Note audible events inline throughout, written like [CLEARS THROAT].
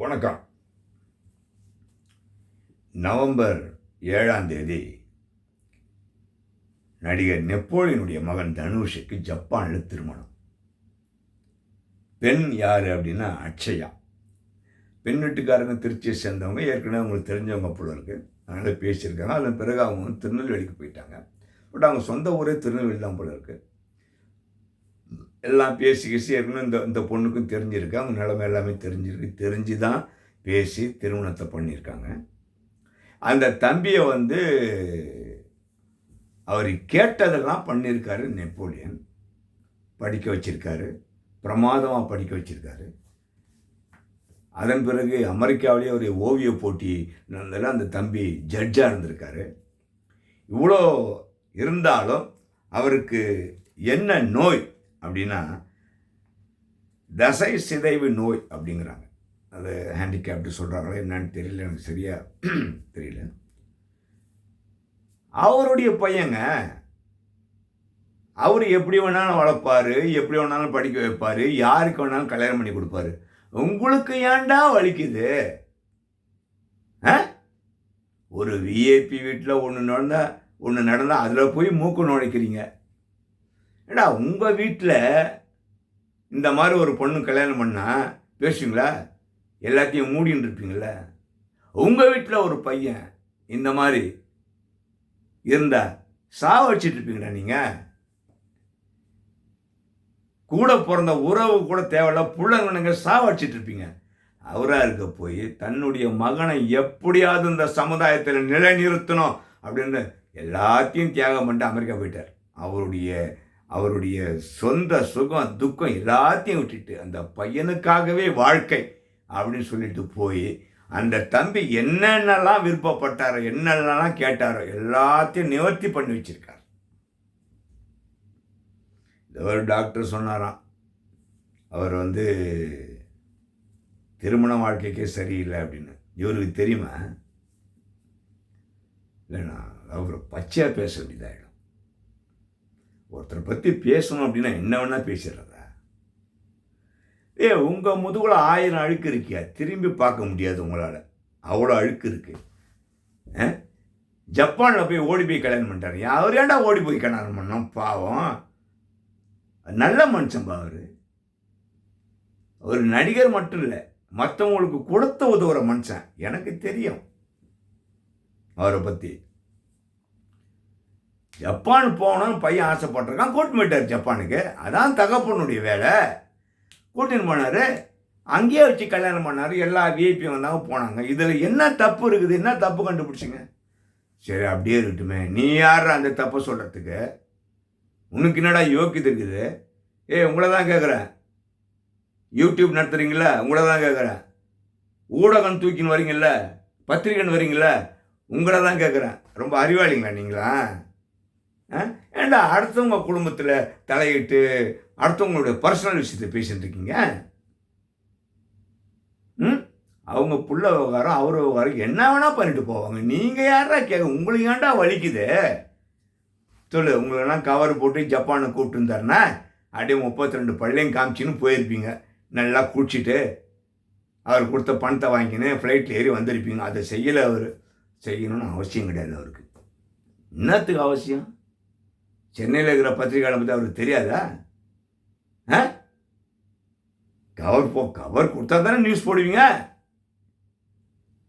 வணக்கம். நவம்பர் ஏழாம் தேதி நடிகர் நெப்போலியனுடைய மகன் தனுஷுக்கு ஜப்பானில் திருமணம். பெண் யார் அப்படின்னா அக்ஷயா. பெண் வீட்டுக்காரங்க திருச்சியை சேர்ந்தவங்க ஏற்கனவே அவங்களுக்கு தெரிஞ்சவங்க போல இருக்கு. அதனால் பேசியிருக்காங்க. அதன் பிறகு அவங்க வந்து திருநெல்வேலிக்கு போயிட்டாங்க. பட் அவங்க சொந்த ஊரே திருநெல்வேலி தான் போல இருக்குது எல்லாம் பேசி கேசி ஏற்கனவே இந்த இந்த பொண்ணுக்கும் தெரிஞ்சிருக்கு. அவங்க நிலைமை எல்லாமே தெரிஞ்சிருக்கு. தெரிஞ்சு தான் பேசி திருமணத்தை பண்ணியிருக்காங்க. அந்த தம்பியை வந்து அவர் கேட்டதெல்லாம் பண்ணியிருக்காரு நெப்போலியன். படிக்க வச்சிருக்காரு. பிரமாதமாக படிக்க வச்சிருக்காரு. அதன் பிறகு அமெரிக்காவிலேயே ஒரு ஓவிய போட்டி நடந்ததில் அந்த தம்பி ஜட்ஜாக இருந்திருக்காரு. இவ்வளோ இருந்தாலும் அவருக்கு என்ன நோய் அப்படின்னா தசை சிதைவு நோய் அப்படிங்கிறாங்க. அது ஹேண்டிகேப்டு சொல்கிறாங்களா என்னன்னு தெரியல எனக்கு சரியாக [CLEARS THROAT] தெரியல. அவருடைய பையங்க அவர் எப்படி வேணாலும் வளர்ப்பாரு எப்படி வேணாலும் படிக்க வைப்பார் யாருக்கு வேணாலும் கல்யாணம் பண்ணி கொடுப்பாரு. உங்களுக்கு ஏன்டா வலிக்குது? ஆ? ஒரு விஐபி வீட்டில் ஒன்று நடந்தால் ஒன்று நடந்தால் அதில் போய் மூக்கு நுழைக்கிறீங்க. ஏன்னா உங்கள் வீட்டில் இந்த மாதிரி ஒரு பொண்ணு கல்யாணம் பண்ணால் பேசுவீங்களா? எல்லாத்தையும் மூடின்னு இருப்பீங்களா உங்கள் வீட்டில் ஒரு பையன் இந்த மாதிரி இருந்தா சாவ வச்சிட்டு இருப்பீங்களா நீங்கள் கூட பிறந்த உறவு கூட தேவையில்ல பிள்ளைங்க சாவ வச்சிட்டு இருப்பீங்க. அவராக இருக்க போய் தன்னுடைய மகனை எப்படியாவது இந்த சமுதாயத்தில் நிலைநிறுத்தணும் அப்படின்னு எல்லாத்தையும் தியாகம் பண்ணிட்டு அமெரிக்கா போயிட்டார். அவருடைய அவருடைய சொந்த சுகம் துக்கம் எல்லாத்தையும் விட்டுட்டு அந்த பையனுக்காகவே வாழ்க்கை அப்படின்னு சொல்லிட்டு போய் அந்த தம்பி என்னென்னலாம் விருப்பப்பட்டாரோ என்னென்னலாம் கேட்டாரோ எல்லாத்தையும் நிவர்த்தி பண்ணி வச்சிருக்கார். ஒரு டாக்டர் சொன்னாராம் அவர் வந்து திருமண வாழ்க்கைக்கே சரியில்லை அப்படின்னு. இவருக்கு தெரியுமா? இல்லைண்ணா அவர் பச்சையாக பேச வேண்டியதாகிடும் ஒருத்தரை பற்றி பேசணும் அப்படின்னா என்ன வேணால் பேசிடுறதா? ஏ உங்கள் முதுகில் ஆயிரம் அழுக்கு இருக்கியா? திரும்பி பார்க்க முடியாது உங்களால். அவ்வளோ அழுக்கு இருக்குது ஆ? ஜப்பானில் போய் ஓடி போய் கல்யாணம் பண்ணிட்டாரு. அவர் ஏன்டா ஓடி போய் கல்யாணம் பண்ணோம் பாவம். நல்ல மனுஷன் பா அவர். ஒரு நடிகர் மட்டும் இல்லை மற்றவங்களுக்கு கொடுத்த உதவுற மனுஷன். எனக்கு தெரியும் அவரை பற்றி ஜப்பான் போகணும்னு பையன் ஆசைப்பட்டிருக்கான். கூட்டு போயிட்டார் ஜப்பானுக்கு. அதான் தகப்பனுடைய வேலை. கூட்டின்னு போனார். அங்கேயே வச்சு கல்யாணம் பண்ணார். எல்லா விஐபி வந்தாங்க போனாங்க. இதில் என்ன தப்பு இருக்குது? என்ன தப்பு கண்டுபிடிச்சிங்க? சரி அப்படியே இருக்கட்டுமே. நீ யார் அந்த தப்பை சொல்கிறதுக்கு உனக்கு என்னடா யோக்கியது இருக்குது? ஏய் உங்களை தான் கேட்குறேன் யூடியூப் நடத்துகிறீங்களா உங்களை தான் கேட்குறேன் ஊடகம் தூக்கின்னு வரீங்கல்ல பத்திரிக்கைன்னு வரீங்கள உங்களை தான் கேட்குறேன் ரொம்ப அறிவாளிங்களா நீங்களா? ஆ? ஏன்டா அடுத்தவங்க குடும்பத்தில் தலையிட்டு அடுத்தவங்களுடைய பர்சனல் விஷயத்தை பேசிட்டு இருக்கீங்க? ம்? அவங்க புள்ள விவகாரம் அவர் விவகாரம் என்ன வேணால் பண்ணிட்டு போவாங்க. நீங்கள் யாரா கேட்க உங்களுக்கு ஏன்டா வலிக்குது? சொல்லு உங்களெல்லாம் கவர் போட்டு ஜப்பானை கூப்பிட்டு இருந்தாருன்னா அப்படியே முப்பத்தி ரெண்டு பள்ளியும் காமிச்சின்னு போயிருப்பீங்க. நல்லா குடிச்சிட்டு அவர் கொடுத்த பணத்தை வாங்கின்னு ஃப்ளைட்டில் ஏறி வந்திருப்பீங்க. அதை செய்யலை அவர். செய்யணும்னு அவசியம் கிடையாது அவருக்கு. என்னத்துக்கு அவசியம்? சென்னையில் இருக்கிற பத்திரிகையாளை பற்றி அவருக்கு தெரியாதா? ஆ? கவர் போ கவர் கொடுத்தா தானே நியூஸ் போடுவீங்க?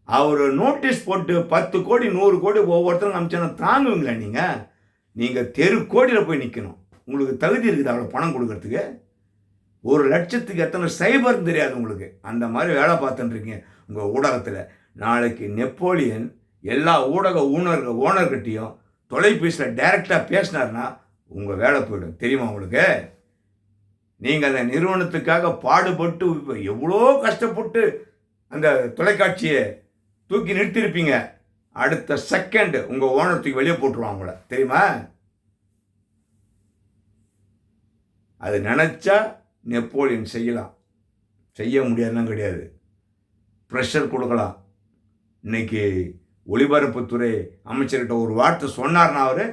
அவர் நோட்டீஸ் போட்டு பத்து கோடி நூறு கோடி ஒவ்வொருத்தரும் அமிச்சா தாங்குவீங்களா நீங்கள் நீங்கள் தெரு கோடியில் போய் நிற்கணும் உங்களுக்கு தகுதி இருக்குது அவ்வளோ பணம் கொடுக்கறதுக்கு. ஒரு லட்சத்துக்கு எத்தனை சைபர்னு தெரியாது உங்களுக்கு. அந்த மாதிரி வேலை பார்த்துட்டுருக்கீங்க உங்கள் ஊடகத்தில். நாளைக்கு நெப்போலியன் எல்லா ஊடக ஊனர் ஓனர்கிட்டையும் தொலைபேசியில் டைரெக்டாக பேசினார்னா உங்கள் வேலை போயிடும். தெரியுமா உங்களுக்கு? நீங்கள் அந்த நிறுவனத்துக்காக பாடுபட்டு எவ்வளோ கஷ்டப்பட்டு அந்த தொலைக்காட்சியை தூக்கி நிறுத்தியிருப்பீங்க அடுத்த செகண்ட் உங்கள் ஓனர் தூக்கி வெளியே போட்டுருவாங்க உங்களை. தெரியுமா? அது நினச்சா நெப்போலியன் செய்யலாம். செய்ய முடியாதுலாம் கிடையாது. ப்ரெஷர் கொடுக்கலாம். இன்னைக்கு ஒளிபரப்புத்துறை அமைச்சர்கிட்ட ஒரு வார்த்தை சொன்னார்னா அவர்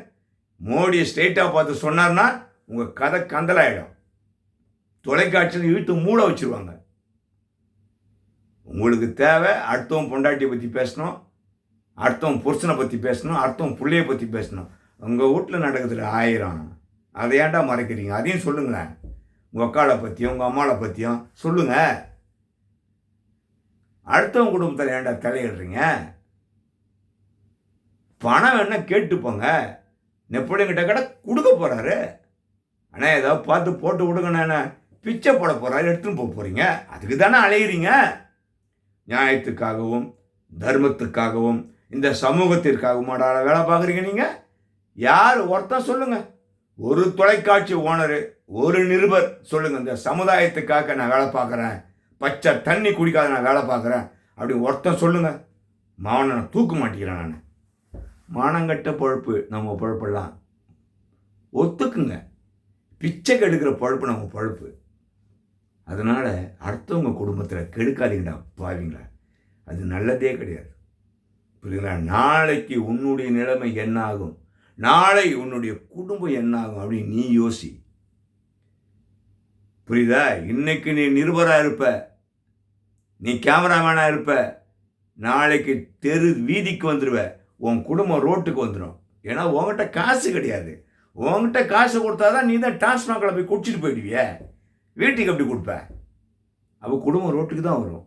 மோடியை ஸ்ட்ரெயிட்டாக பார்த்து சொன்னார்னா உங்கள் கதை கந்தலாயிடும். தொலைக்காட்சியில் இழுத்து மூட வச்சிருவாங்க. உங்களுக்கு தேவை அடுத்தவன் பொண்டாட்டியை பற்றி பேசணும் அடுத்தவன் புருஷனை பற்றி பேசணும் அடுத்தவன் பிள்ளையை பற்றி பேசணும். உங்கள் வீட்டில் நடக்குதுல ஆயிரம். அதை ஏன்டா மறைக்கிறீங்க? அதையும் சொல்லுங்களேன். உங்கள் அக்காவை பற்றியும் உங்கள் அம்மாவை பற்றியும் சொல்லுங்கள் அடுத்தவங்க குடும்பத்தில் ஏன்டா தலையிடுறீங்க? பணம் வேணால் கேட்டுப்போங்க. நெப்போலியன்கிட்ட கிட்ட கொடுக்க போகிறாரு ஆனால் ஏதாவது பார்த்து போட்டு விடுங்கண்ணே பிச்சை போட போகிறாரு எடுத்துன்னு போக போகிறீங்க அதுக்கு தானே அலையிறீங்க. நியாயத்துக்காகவும் தர்மத்துக்காகவும் இந்த சமூகத்திற்காகவும் வேலை பார்க்குறீங்க நீங்கள் யார்? ஒருத்தன் சொல்லுங்கள் ஒரு தொலைக்காட்சி ஓனரு ஒரு நிருபர் சொல்லுங்கள் இந்த சமுதாயத்துக்காக நான் வேலை பார்க்குறேன். பச்சை தண்ணி குடிக்காத நான் வேலை பார்க்குறேன். அப்படி ஒருத்தன் சொல்லுங்கள் மாவனை நான் தூக்க மாட்டேங்கிறேன் நான். மானங்கட்ட பொழப்பு நம்ம பொழப்பெல்லாம். ஒத்துக்குங்க. பிச்சை கெடுக்கிற பொழப்பு நம்ம பொழப்பு. அதனால் அடுத்தவங்க குடும்பத்தில் கெடுக்காதீங்கடா பாவீங்களா? அது நல்லதே கிடையாது. புரியுங்களா நாளைக்கு உன்னுடைய நிலைமை என்ன ஆகும் நாளை உன்னுடைய குடும்பம் என்ன ஆகும் அப்படின்னு நீ யோசி. புரியுதா? இன்னைக்கு நீ நிருபராக இருப்ப. நீ கேமராமேனாக இருப்ப. நாளைக்கு தெரு வீதிக்கு வந்துடுவ உன் குடும்பம் ரோட்டுக்கு வந்துடும் ஏன்னா உங்ககிட்ட காசு கிடையாது. உங்ககிட்ட காசு கொடுத்தா தான் நீ தான் டாஸ்மாகில் போய் குடிச்சிட்டு போயிடுவியே. வீட்டுக்கு எப்படி கொடுப்ப? அப்போ குடும்பம் ரோட்டுக்கு தான் வரும்.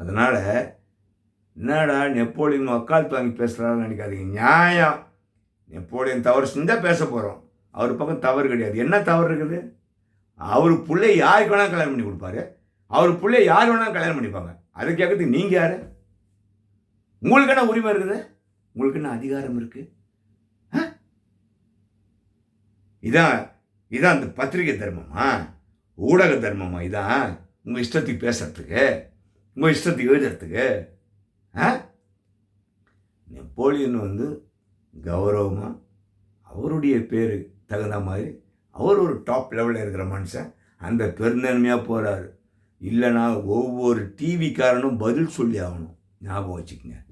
அதனால் என்னடா நெப்போலியன் வக்காலத்து வாங்கி பேசுகிறான்னு நினைக்காதீங்க. நியாயம். நெப்போலியன் தவறு செஞ்சால் பேச போகிறோம் அவர் பக்கம் தவறு கிடையாது. என்ன தவறு இருக்குது? அவர் பிள்ளை யாருக்கு வேணால் கல்யாணம் பண்ணி கொடுப்பாரு. அவர் பிள்ளை யார் வேணால் கல்யாணம் பண்ணிப்பாங்க. அதை கேட்கறதுக்கு நீங்கள் யார்? உங்களுக்கு என்ன உரிமை இருக்குது? உங்களுக்கு என்ன அதிகாரம் இருக்கு? ஆ? இதான் இதான் அந்த பத்திரிகை தர்மமா? ஊடக தர்மமா இதான் உங்கள் இஷ்டத்துக்கு பேசுறதுக்கு உங்கள் இஷ்டத்துக்கு எழுதுறதுக்கு ஆ? நெப்போலியன் வந்து கௌரவமாக அவருடைய பேர் தகுந்த மாதிரி அவர் ஒரு டாப் லெவலில் இருக்கிற மனுஷன். அந்த பெருந்தன்மையாக போகிறாரு இல்லைனா ஒவ்வொரு டிவிக்காரனும் பதில் சொல்லி ஆகணும். ஞாபகம் வச்சுக்கோங்க.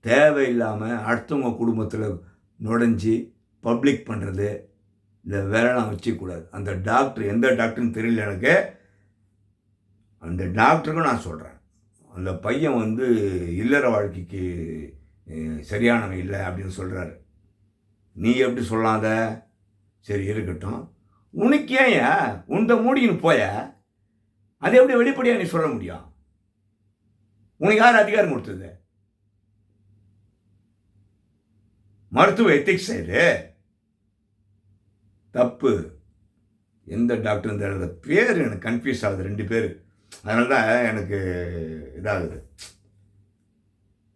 தேவையில்லாமல் அடுத்தவங்க குடும்பத்தில் நுழைஞ்சி பப்ளிக் பண்ணுறது இந்த வேலைலாம் வச்சுக்கூடாது அந்த டாக்டர் எந்த டாக்டர்னு தெரியல எனக்கு. அந்த டாக்டருக்கும் நான் சொல்கிறேன் அந்த பையன் வந்து இல்லற வாழ்க்கைக்கு சரியானவன் இல்லை அப்படின்னு சொல்கிறாரு நீ எப்படி சொல்லாத? சரி இருக்கட்டும். உனக்கு ஏன் உந்த மூடின்னு போய? அது எப்படி வெளிப்படையாக நீ சொல்ல முடியும்? உனக்கு யார் அதிகாரம் கொடுத்தது? மருத்துவ எத்திக்ஸ் இது. தப்பு. எந்த டாக்டர் தெரியல பேர் எனக்கு கன்ஃபியூஸ் ஆகுது ரெண்டு பேர். அதனால தான் எனக்கு இதாகுது.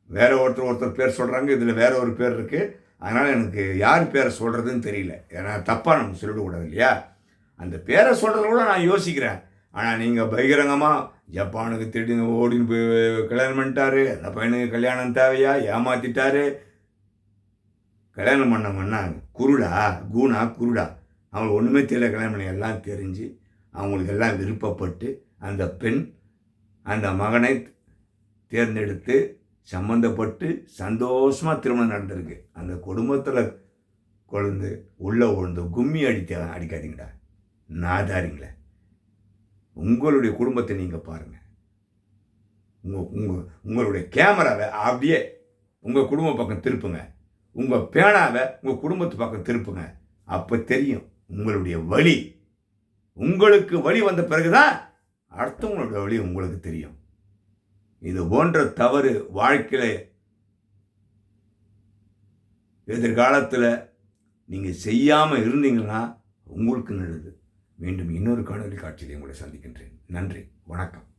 வேற ஒருத்தர் ஒருத்தர் பேர் சொல்கிறாங்க இதில் வேற ஒரு பேர் இருக்குது அதனால் எனக்கு யார் பேரை சொல்கிறதுன்னு தெரியல. ஏன்னா தப்பாக நம்ம சொல்லிடக்கூடாது இல்லையா? அந்த பேரை சொல்கிறத கூட நான் யோசிக்கிறேன். ஆனால் நீங்கள் பகிரங்கமாக ஜப்பானுக்கு திடீர்னு ஓடின்னு போய் கல்யாணம் பண்ணிட்டாரு அந்த பையனுக்கு கல்யாணம் தேவையா? ஏமாற்றிட்டாரு கல்யாணம் பண்ண குருடா கூணா குருடா. அவங்களுக்கு ஒன்றுமே தெரியல கல்யாணம் பண்ணி எல்லாம் தெரிஞ்சு அவங்களுக்கு எல்லாம் விருப்பப்பட்டு அந்த பெண் அந்த மகனை தேர்ந்தெடுத்து சம்மந்தப்பட்டு சந்தோஷமாக திருமணம் நடந்திருக்கு. அந்த குடும்பத்தில் குழந்து உள்ளே உழுந்து கும்மி அடிக்க அடிக்காதீங்கடா. நாதாரிங்களே. உங்களுடைய குடும்பத்தை நீங்கள் பாருங்கள் உங்கள் உங்கள் உங்களுடைய கேமராவை அப்படியே உங்கள் குடும்ப பக்கம் திருப்புங்க. உங்கள் பேனாவை உங்கள் குடும்பத்து பக்கம் திருப்புங்க. அப்போ தெரியும் உங்களுடைய வழி. உங்களுக்கு வழி வந்த பிறகுதான் அடுத்தவங்களோட வழி உங்களுக்கு தெரியும். இது போன்ற தவறு வாழ்க்கையில் எதிர்காலத்தில் நீங்கள் செய்யாமல் இருந்தீங்கன்னா உங்களுக்கு நல்லது. மீண்டும் இன்னொரு காணொலி காட்சியில் உங்களை சந்திக்கின்றேன். நன்றி. வணக்கம்.